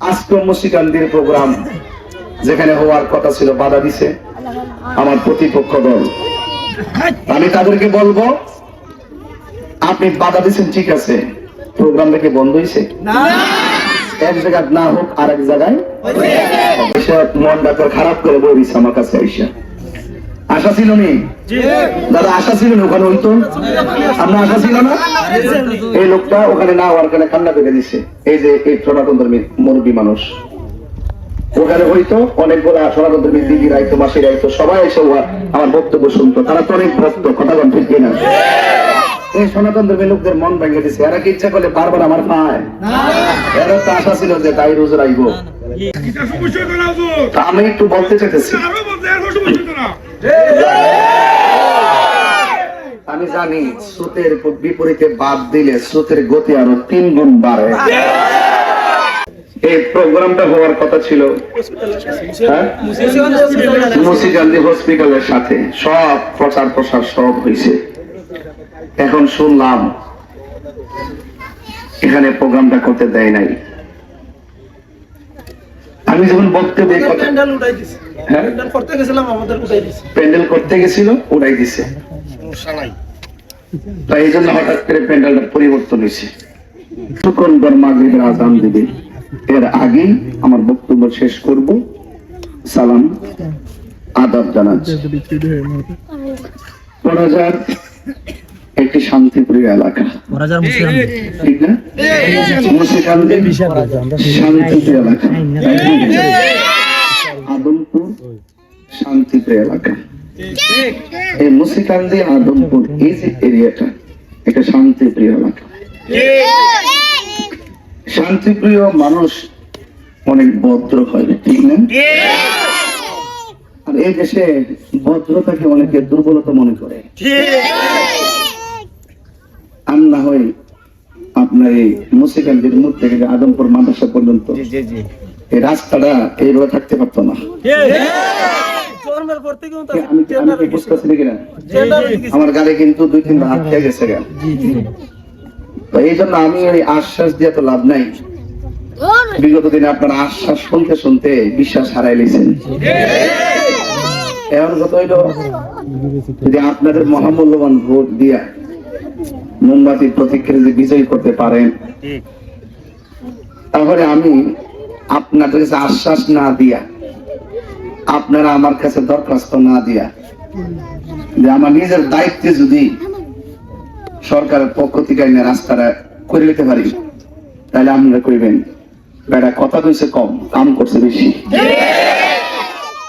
আজকে মুসিকান্দির প্রোগ্রাম যেখানে হওয়ার কথা ছিল বাধা দিছে আমার প্রতিপক্ষ দল। আমি তাদেরকে বলব আপনি বাধা দিচ্ছেন ঠিক আছে। প্রোগ্রাম দেখে বন্ধ হয়েছে এক জায়গায় না হোক আর এক জায়গায় মন ডাক্তার খারাপ করে বই দিচ্ছে আমার কাছে আইসা। আশা ছিল নি? দাদা আশা ছিল না ওখানে হইতো? আপনার আশা ছিল না? এই লোকটা ওখানে না হওয়ার কারণে কান্না করে দিচ্ছে এই যে এই সনাতন মুরব্বী মানুষ। ওখানে হইতো অনেকগুলো সনাতন ধর্মী দিদি রাইতো মাসি রাইতো সবাই এসে আমার বক্তব্য শুনতো। তারা তো অনেক ভক্ত কথা বল ঠিক কিনা এই সনাতন ধর্মী লোকদের মন ভেঙে দিছে। এরা কি ইচ্ছা করলে বারবার আমার পায়? এরা তো আশা ছিল যে তাই রোজ রাখব না আমি একটু বলতে চাইতেছি আরও বলতে আর কোনো সমস্যা তো না আমি জানি স্রোতের বিপরীতে বাদ দিলে স্রোতের গতি আরও তিন গুণ বাড়ে। এই প্রোগ্রামটা হওয়ার কথা ছিল। হ্যাঁ? মুন্সিগঞ্জি হসপিটালের সাথে। সব প্রচার প্রসার সব হয়েছে এখন শুনলাম, এখানে প্রোগ্রামটা করতে দেয় নাই। আমি যখন বক্তব্য কথা প্যান্ডেল করতে গেছিলাম আমাদের উঠাই দিছে। প্যান্ডেল করতে গেছিল উড়াই দিছে। তাই এই জন্য হঠাৎ করে প্যান্ডেলটা পরিবর্তন হয়েছে। তখন আজান দিবে। এর আগেই আমার বক্তব্য শেষ করব। সালাম আদাব জানাচ্ছি। বড়াজার একটি শান্তিপ্রিয় এলাকা। ঠিক না? শান্তিপ্রিয় এলাকা। আদমপুর শান্তিপ্রিয় এলাকা। এই মুসিকান্দি আদমপুর এই যে এরিয়াটা এটা শান্তিপ্রিয় এলাকা। শান্তিপ্রিয় মানুষ অনেক ভদ্র হয় ঠিক না? আর এই দেশে ভদ্রতাকে অনেকে দুর্বলতা মনে করে। আর না হয় আপনার এই মুসিকান্দির মুখ থেকে আদমপুর মাদ্রাসা পর্যন্ত এই রাস্তাটা এইভাবে থাকতে পারতো না। জন্মের পর থেকে তো আমি আমি কি বুঝতেছি নাকি না টেন্ডার গেছে। আমার গাড়ি কিন্তু দুই তিন হাত খেয়ে গেছে এই জন্য আমি ওই আশ্বাস দিয়ে তো লাভ নাই। বিগত দিনে আপনার আশ্বাস শুনতে শুনতে বিশ্বাস হারাই লিছেন এমন কথা হইল যদি আপনাদের মহামূল্যবান ভোট দিয়া মোমবাতির প্রতিক্রিয়া যদি বিজয়ী করতে পারেন তাহলে আমি আপনাদের কাছে আশ্বাস না দিয়া আপনারা আমার কাছে দরখাস্ত না দিয়া যে আমার নিজের দায়িত্বে যদি সরকারের পক্ষ থেকে আইনে রাস্তাটা করে নিতে পারি তাহলে আপনারা কইবেন বেটা কথা কইছে কম কাম করছে বেশি।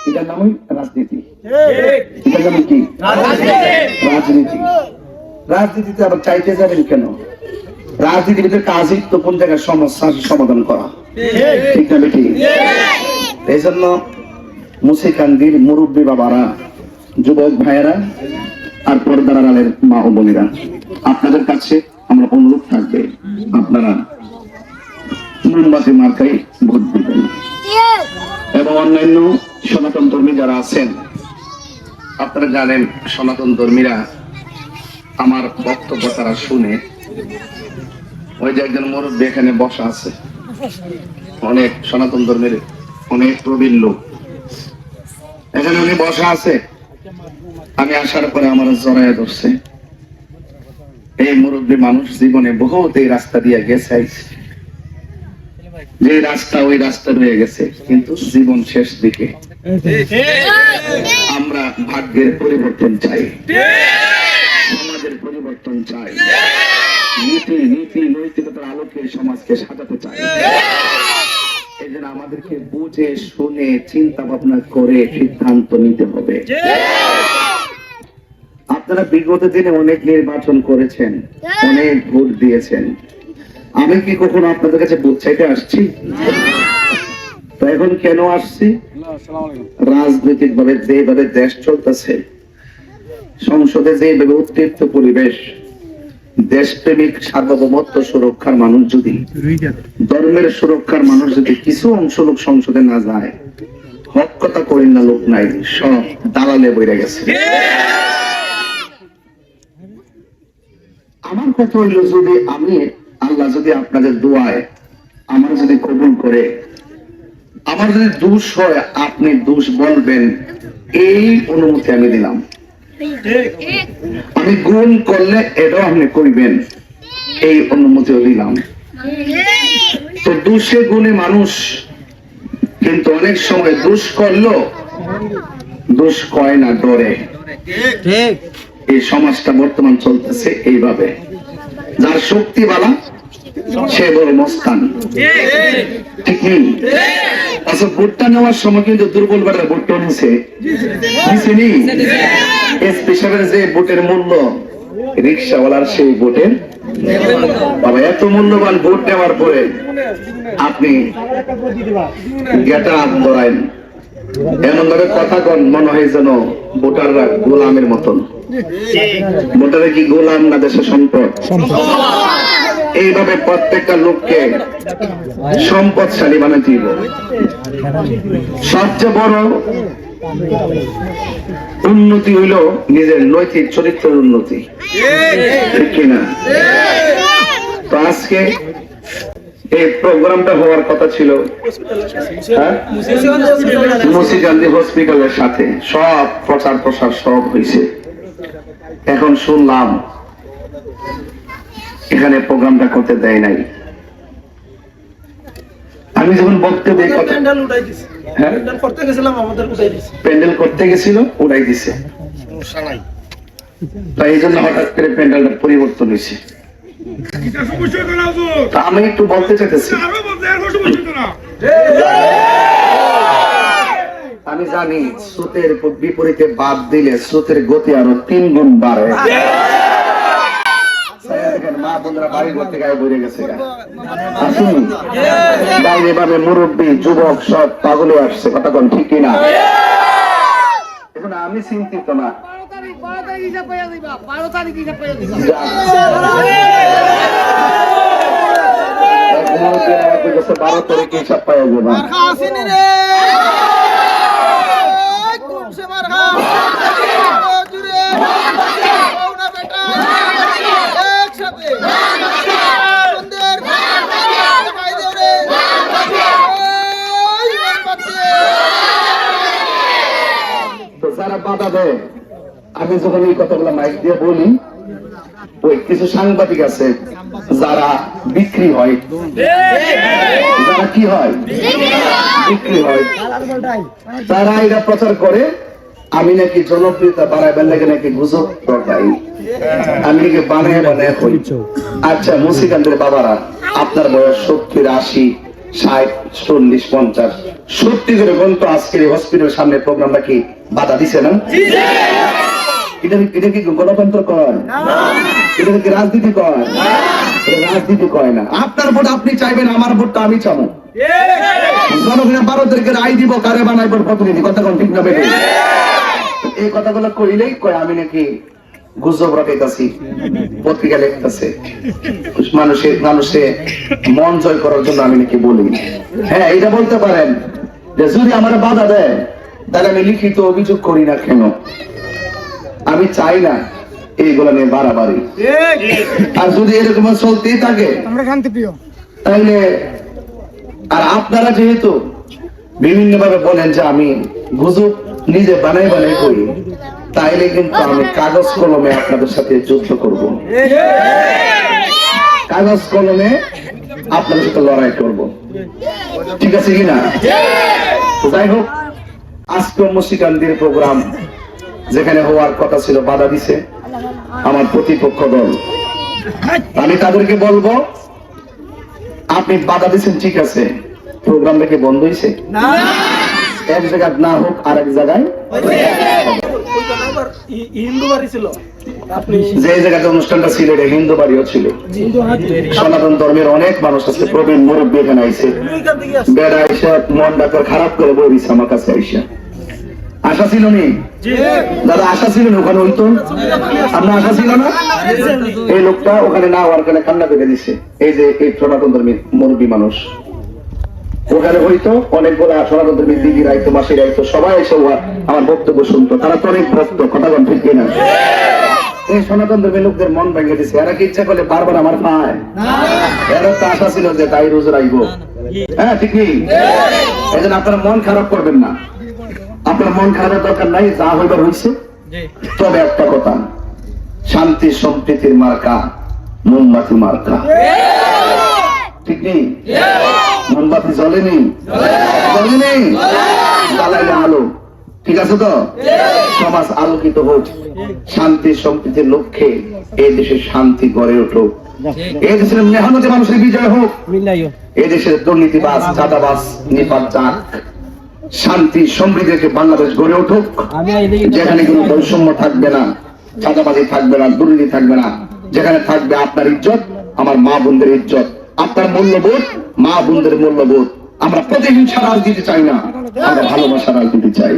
এটার নামই রাজনীতি। এটার নাম কি? রাজনীতি। রাজনীতিতে আবার চাইতে যাবেন কেন? রাজনীতির কাজই তো কোন জায়গায় সমস্যার সমাধান করা। ঠিক না বেটি? এই জন্য মুসিকান্দির মুরব্বী বাবারা, যুবক ভাইয়েরা আর পর্দার আড়ালের মা ও বোনেরা, আপনাদের কাছে আমরা অনুরোধ থাকবে, আপনারা মোমবাতি মার্কাই ভোট দিবেন। এবং অন্যান্য সনাতন ধর্মী যারা আছেন, আপনারা জানেন সনাতন ধর্মীরা আমার বক্তব্য তারা শুনে, ওই যে একজন মুরব্বী এখানে বসা আছে, অনেক সনাতন ধর্মের অনেক প্রবীণ লোক। এখানে উনি বসা আছে। আমি আসার পরে আমার জড়াইয়া ধরছে। এই মুরব্বী মানুষ জীবনে বহুত এই রাস্তা দিয়ে গেছে। যে রাস্তা ওই রাস্তা রয়ে গেছে, কিন্তু জীবন শেষ দিকে। আমরা ভাগ্যের পরিবর্তন চাই। সমাজের পরিবর্তন চাই। নীতি নীতি, নৈতিকতার আলোকে সমাজকে সাজাতে চাই। এই আমাদেরকে বুঝে, শুনে, চিন্তা ভাবনা করে সিদ্ধান্ত নিতে হবে। আপনারা বিগত দিনে অনেক নির্বাচন করেছেন, অনেক ভোট দিয়েছেন। আমি কি কখনো আপনাদের কাছে চাইতে আসছি? তো এখন কেন আসছি? রাজনৈতিক ভাবে যেভাবে দেশ চলতেছে, সংসদে যেভাবে উত্তৃপ্ত পরিবেশ দেশপ্রেমিক সার্বভৌমত্ব সুরক্ষার মানুষ যদি, ধর্মের সুরক্ষার মানুষ যদি কিছু অংশ লোক সংসদে না যায়, হক কথা না লোক নাই, সব দালালে বইরে গেছে। আমার কথা হইল, যদি আমি, আল্লাহ যদি আপনাদের দোয়ায় আমার যদি কবুল করে, আমার যদি দোষ হয়, আপনি দোষ বলবেন, এই অনুমতি আমি দিলাম। আমি গুণ করলে এটাও আপনি করিবেন। এই অনুমতিও দিলাম। তো দোষে গুণে মানুষ কিন্তু অনেক সময় দোষ করল দোষ কয় না ডরে। এই সমাজটা বর্তমান চলতেছে এইভাবে। যার শক্তি বালা আচ্ছা মূল্যবান ভোট নেওয়ার পরে আপনি এমন ভাবে কথা কন, মনে হয় যেন ভোটাররা গোলামের মতন। ভোটারে কি গোলাম না দেশের সম্পদ। এইভাবে প্রত্যেকটা লোককে সম্পদশালী বানাতে দিব। সবচেয়ে বড় উন্নতি হইল নিজের নৈতিক চরিত্রের উন্নতি। কিনা? তো আজকে এই প্রোগ্রামটা হওয়ার কথা ছিল হ্যাঁ? মুন্সিগঞ্জি হসপিটালের সাথে সব প্রচার প্রসার সব হয়েছে। এখন শুনলাম এখানে প্রোগ্রামটা করতে দেয় নাই। আমি যখন বক্তব্য প্যান্ডেল হ্যাঁ? প্যান্ডেল করতে গেছিল উড়াই দিছে। তাই এই জন্য হঠাৎ করে প্যান্ডেলটা পরিবর্তন হয়েছে। আমি একটু বলতে চাইতেছি। আমি জানি স্রোতের বিপরীতে বাদ দিলে স্রোতের গতি আরও তিন গুণ বাড়ে। মা বোনরা বাড়ি ঘর থেকে আয় গেছে আসুন। বাইরে বাইরে মুরব্বী যুবক সব পাগলে আসছে কথা কোন ঠিক কিনা? এখন আমি চিন্তিত না। বারো তারিখ হিসাব পাইয়া দিবা বারো তারিখ হিসাব পাইয়া দিবা এক মুরব্বী আমাকে কাছে বারো তারিখে হিসাব পাওয়া যাবে আসেনি রে কুমসে মার খা জুরে ওনা বেটা একসাথে সুন্দর খাই দেও রে ওই বাচ্চা তো যারা আমি যখন এই কথাগুলো মাইক দিয়ে বলি, ওই কিছু সাংবাদিক আছে যারা বিক্রি হয়। যারা কি হয়? বিক্রি হয়। তারা এটা প্রচার করে, আমি নাকি জনপ্রিয়তা বাড়াইবার লাগে নাকি গুজব দরকার আমি নাকি বানায় বানায় করি আচ্ছা মুসিকান্তের বাবারা, আপনার বয়স সত্তর আশি। ষাট, চল্লিশ, পঞ্চাশ। সত্যি করে সামনে বাধা দিছে না? এটা এটা কি গণতন্ত্র এটা কি রাজনীতি রাজনীতি কয় না। আপনার ভোট আপনি চাইবেন, আমার ভোটটা আমি চাবো। জনগণের বারো তারিখের আই দিব, কারে বানাইব, প্রতিনিধি, কথা কোন ঠিক না এই কথাগুলো কইলেই কয় আমি নাকি গুজব রাখাইতাছি পত্রিকা লিখতেছে মানুষের মানুষে মন জয় করার জন্য আমি নাকি বলি। হ্যাঁ এটা বলতে পারেন যে যদি আমার বাধা দেয় তাহলে আমি লিখিত অভিযোগ করি না কেন? আমি চাই না এইগুলো নিয়ে বাড়াবাড়ি। আর যদি এরকম চলতেই থাকে তাইলে আর আপনারা যেহেতু বিভিন্ন ভাবে বলেন যে আমি গুজব নিজে বানাই বানাই করি, তাইলে কিন্তু আমি কাগজ কলমে আপনাদের সাথে যুদ্ধ করব। কাগজ কলমে আপনাদের সাথে লড়াই করব। ঠিক আছে কিনা যাই হোক, আজকে মুসিকান্দির প্রোগ্রাম যেখানে হওয়ার কথা ছিল, বাধা দিছে আমার প্রতিপক্ষ দল। আমি তাদেরকে বলব, আপনি বাধা দিচ্ছেন ঠিক আছে। প্রোগ্রামটা কি বন্ধ হয়েছে এক জায়গায় না হোক আর এক জায়গায় ধর্মের ওখানে না? এই লোকটা ওখানে না হওয়ার কারণে কান্না দিছে। এই যে এই সনাতন ধর্মী মুরব্বী মানুষ। ওখানে হইতো অনেকগুলো সনাতন দিদি রাইতো মাসি রাইতো সবাই এসে আমার বক্তব্য শুনতো। তারা তো অনেক ভক্ত কথা বল ঠিক কিনা? এই সনাতন ধর্মী লোকদের মন ভেঙে দিছে। এরা কি ইচ্ছা করলে বারবার আমার পায়? এরা তো আশা ছিল যে তাই রোজ রাখব হ্যাঁ ঠিক নেই এই জন্য আপনারা মন খারাপ করবেন না। আপনার মন খারাপ দরকার নাই যা হইবার হয়েছে তবে একটা কথা শান্তি সম্প্রীতির মার্কা মোমবাতি মার্কা। ঠিক নেই মোমবাতি জ্বলেনি? জ্বলেনি? জ্বালাইলে আলো ঠিক আছে তো? সমাজ আলোকিত হোক, শান্তি সম্প্রীতির লক্ষ্যে এই দেশে শান্তি গড়ে উঠুক। এই দেশের মেহনতি মানুষের বিজয় হোক, এই দেশের দুর্নীতিবাজ, চাঁদাবাজ নিপাত যাক শান্তি সমৃদ্ধি রেখে বাংলাদেশ গড়ে উঠুক। যেখানে কোনো বৈষম্য থাকবে না, চাঁদাবাজি থাকবে না, দুর্নীতি থাকবে না, যেখানে থাকবে আপনার ইজ্জত, আমার মা বোনদের ইজ্জত। আপনার মূল্যবোধ মা বোনদের মূল্যবোধ। আমরা প্রতিহিংসা রাজনীতি চাই না আমরা ভালোবাসা রাজনীতি চাই।